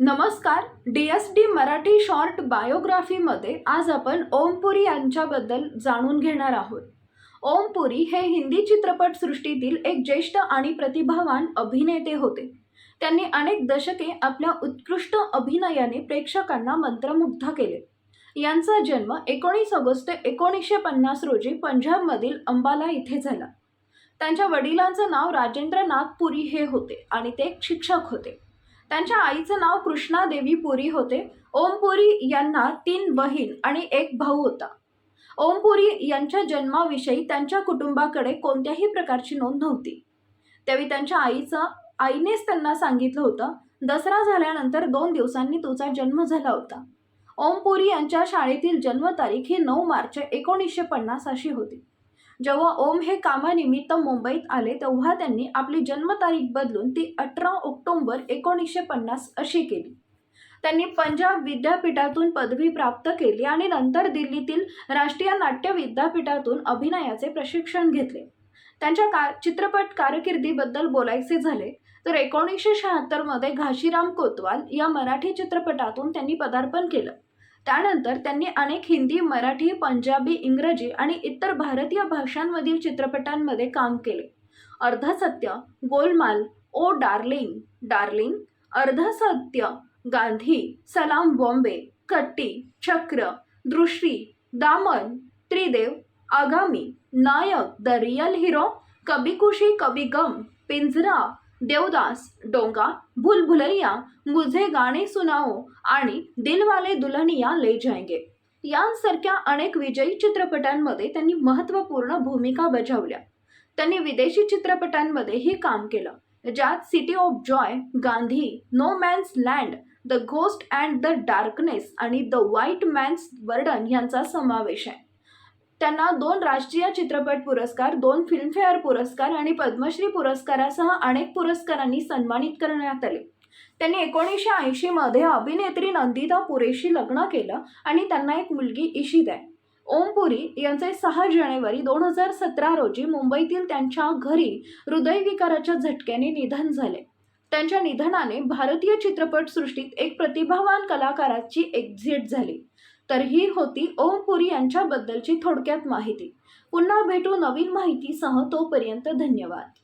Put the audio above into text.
नमस्कार D S D Marathi short बायोग्राफीमध्ये आज आपण ओमपुरी यांच्याबद्दल जाणून घेणार आहोत. ओमपुरी हे हिंदी चित्रपटसृष्टीतील एक ज्येष्ठ आणि प्रतिभावान अभिनेते होते. त्यांनी अनेक दशके आपल्या उत्कृष्ट अभिनयाने प्रेक्षकांना मंत्रमुग्ध केले. यांचा जन्म एकोणीस ऑगस्ट एकोणीसशे पन्नास रोजी पंजाबमधील अंबाला इथे झाला. त्यांच्या वडिलांचं नाव राजेंद्रनाथ पुरी हे होते आणि ते शिक्षक होते. त्यांच्या आईचं नाव कृष्णा देवी पुरी होते. ओमपुरी यांना तीन बहीण आणि एक भाऊ होता. ओमपुरी यांच्या जन्माविषयी त्यांच्या कुटुंबाकडे कोणत्याही प्रकारची नोंद नव्हती. त्यावेळी त्यांच्या आईचं आईनेच त्यांना सांगितलं होतं दसरा झाल्यानंतर दोन दिवसांनी तुझा जन्म झाला होता. ओमपुरी यांच्या शाळेतील जन्मतारीख ही नऊ मार्च एकोणीसशे पन्नास अशी होती. जेव्हा ओम हे कामानिमित्त मुंबईत आले तेव्हा त्यांनी आपली जन्मतारीख बदलून ती अठरा ऑक्टोंबर एकोणीसशे पन्नास अशी केली. त्यांनी पंजाब विद्यापीठातून पदवी प्राप्त केली आणि नंतर दिल्लीतील राष्ट्रीय नाट्य विद्यापीठातून अभिनयाचे प्रशिक्षण घेतले. त्यांच्या का चित्रपट कारकिर्दीबद्दल बोलायचे झाले तर एकोणीसशे शहात्तरमध्ये घाशीराम कोतवाल या मराठी चित्रपटातून त्यांनी पदार्पण केलं. त्यानंतर त्यांनी अनेक हिंदी मराठी पंजाबी इंग्रजी आणि इतर भारतीय भाषांमधील चित्रपटांमध्ये काम केले. Ardhsatya Golmaal O darling darling Ardhsatya Gandhi Salaam Bombay कट्टी चक्र दृष्टी दामन त्रिदेव आगामी Nayak the real hero Kabhi Khushi Kabhi Gham Pinjar Devdas डोंगा भुलभुलैया मुझे गाणे सुनाओ आणि दिलवाले दुल्हनिया ले जाएंगे. यांसारख्या अनेक विजयी चित्रपटांमध्ये त्यांनी महत्त्वपूर्ण भूमिका बजावल्या. त्यांनी विदेशी चित्रपटांमध्येही काम केलं ज्यात city of joy Gandhi no man's land the ghost and the darkness आणि द व्हाईट मॅन्स वर्डन यांचा समावेश आहे. त्यांना दोन राष्ट्रीय चित्रपट पुरस्कार दोन फिल्मफेअर पुरस्कार आणि पद्मश्री पुरस्कारासह अनेक पुरस्कारांनी सन्मानित करण्यात आले. त्यांनी एकोणीसशे ऐंशीमध्ये अभिनेत्री नंदिता पुरेशी लग्न केलं आणि त्यांना एक मुलगी इशित आहे ओमपुरी यांचे सहा जानेवारी दोन हजार सतरा रोजी मुंबईतील त्यांच्या घरी हृदयविकाराच्या झटक्याने निधन झाले. त्यांच्या निधनाने भारतीय चित्रपटसृष्टीत एक प्रतिभावान कलाकाराची एक्झिट झाली. तर ही होती ओमपुरी यांच्याबद्दलची थोडक्यात माहिती. पुन्हा भेटू नवीन माहितीसह तोपर्यंत धन्यवाद.